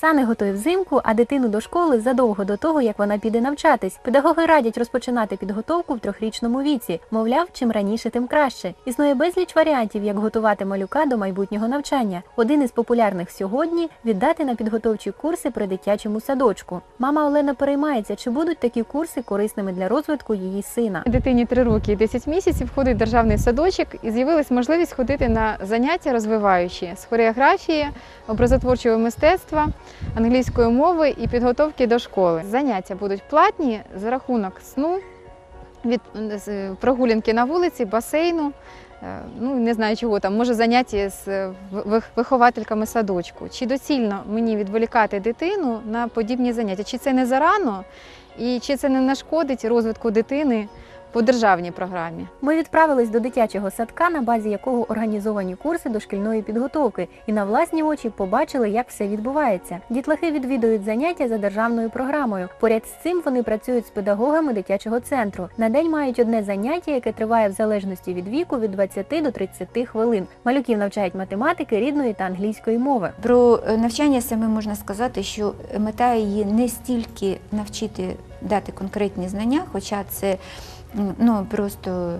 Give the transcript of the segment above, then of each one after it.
Сани готує взимку, а дитину до школи задовго до того, як вона піде навчатись. Педагоги радять розпочинати підготовку в трьохрічному віці. Мовляв, чим раніше, тим краще. Існує безліч варіантів, як готувати малюка до майбутнього навчання. Один із популярних сьогодні віддати на підготовчі курси при дитячому садочку. Мама Олена переймається, чи будуть такі курси корисними для розвитку її сина. Дитині 3 роки і 10 місяців ходить в державний садочок і з'явилась можливість ходити на заняття розвиваючі з хореографії, образотворчого мистецтва, англійської мови і підготовки до школи. Заняття будуть платні за рахунок сну, від прогулянки на вулиці, басейну. е, Ну не знаю чого там, може заняття з е, виховательками садочку. Чи доцільно мені відволікати дитину на подібні заняття? Чи це не зарано, і чи це не нашкодить розвитку дитини по державній програмі? Ми відправились до дитячого садка, на базі якого організовані курси дошкільної підготовки, і на власні очі побачили, як все відбувається. Дітлахи відвідують заняття за державною програмою. Поряд з цим вони працюють з педагогами дитячого центру. На день мають одне заняття, яке триває в залежності від віку від 20 до 30 хвилин. Малюків навчають математики, рідної та англійської мови. Про е, навчання саме можна сказати, що мета її не стільки навчити дати конкретні знання, хоча це ну, просто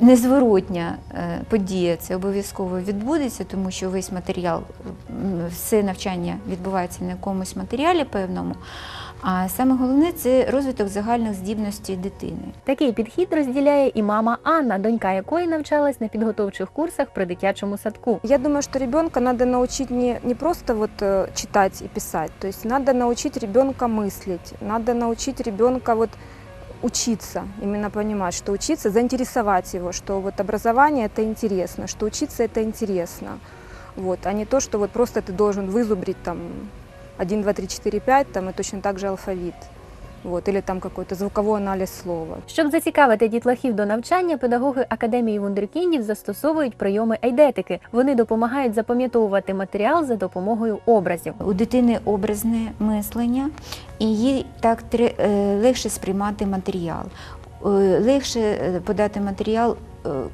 незворотня е, подія, це обов'язково відбудеться, тому що весь матеріал, все навчання відбувається на якомусь матеріалі певному. А саме головне це розвиток загальних здібностей дитини. Такий підхід розділяє і мама Анна, донька якої навчалась на підготовчих курсах при дитячому садку. Я думаю, что ребенка надо научить не, не просто вот э, читать и писать, то есть надо научить ребенка мыслить, надо научить ребенка вот учиться, именно понимать, что учиться, заинтересовать его, что вот образование это интересно, что учиться это интересно, вот, а не то, что вот просто ты должен вызубрить там 1, 2, 3, 4, 5, там и точно так же алфавит, вот, или там какой-то звуковой аналіз слова. Щоб зацікавити дітлахів до навчання, педагоги академії вундеркіндів застосовують прийоми айдетики. Вони допомагають запам'ятовувати матеріал за допомогою образів. У дитини образне мислення, і їй так е, легше сприймати матеріал. Е, Легше е, подати матеріал,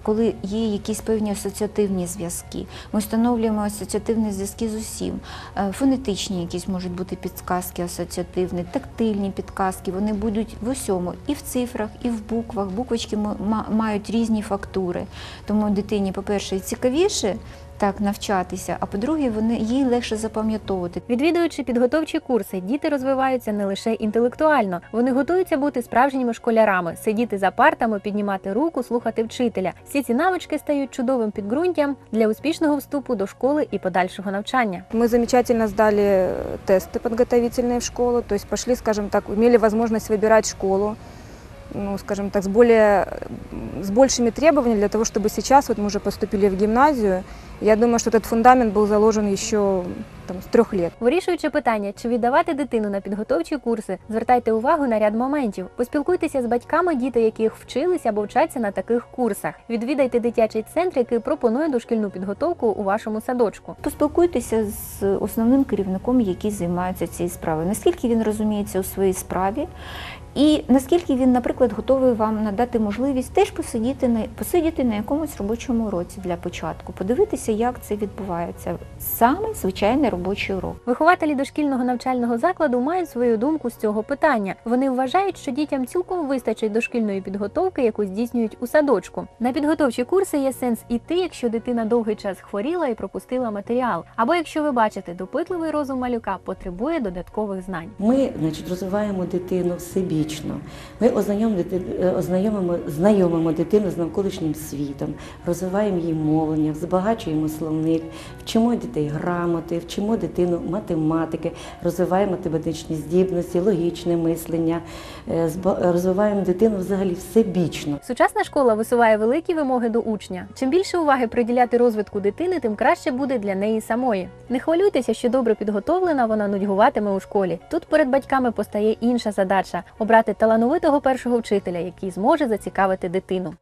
коли є якісь певні асоціативні зв'язки. Ми встановлюємо асоціативні зв'язки з усім. Е, Фонетичні якісь можуть бути підказки асоціативні, тактильні підказки. Вони будуть в усьому, і в цифрах, і в буквах. Буквочки ма- ма- мають різні фактури. Тому дитині, по-перше, цікавіше так навчатися, а по-друге, вони їй легше запам'ятовувати. Відвідуючи підготовчі курси, діти розвиваються не лише інтелектуально, вони готуються бути справжніми школярами, сидіти за партами, піднімати руку, слухати вчителя. Всі ці навички стають чудовим підґрунтям для успішного вступу до школи і подальшого навчання. Мы замечательно сдали э, тесты подготовительные в школу, то есть пошли, скажем так, имели возможность выбирать школу, ну, скажем так, с, более, м, с большими требованиями для того, чтобы сейчас, вот мы уже поступили в гимназию, я думаю, что этот фундамент был заложен еще там, с трех лет. Вирішуючи питання, чи віддавати дитину на підготовчі курси, звертайте увагу на ряд моментів. Поспілкуйтеся з батьками, діти яких вчились або вчаться на таких курсах. Відвідайте дитячий центр, який пропонує дошкільну підготовку у вашому садочку. Поспілкуйтеся з основним керівником, який займається цією справою. Наскільки він розуміється у своїй справі, і наскільки він, наприклад, готовий вам надати можливість теж посидіти на посидіти на якомусь робочому уроці для початку, подивитися, як це відбувається. Саме звичайний робочий урок. Вихователі дошкільного навчального закладу мають свою думку з цього питання. Вони вважають, що дітям цілком вистачить дошкільної підготовки, яку здійснюють у садочку. На підготовчі курси є сенс іти, якщо дитина довгий час хворіла і пропустила матеріал, або якщо ви бачите, допитливий розум малюка потребує додаткових знань. Ми значить, розвиваємо дитину всебічно. Ми ознайомимо, дити- е, ознайомимо, знайомимо дитину з навколишнім світом, розвиваємо її мовлення, збагачуємо словник, вчимо дітей грамоти, вчимо дитину математики, розвиваємо математичні здібності, логічне мислення, е, розвиваємо дитину взагалі всебічно. Сучасна школа висуває великі вимоги до учня. Чим більше уваги приділяти розвитку дитини, тим краще буде для неї самої. Не хвилюйтеся, що добре підготовлена вона нудьгуватиме у школі. Тут перед батьками постає інша задача обрати талановитого першого вчителя, який зможе зацікавити дитину.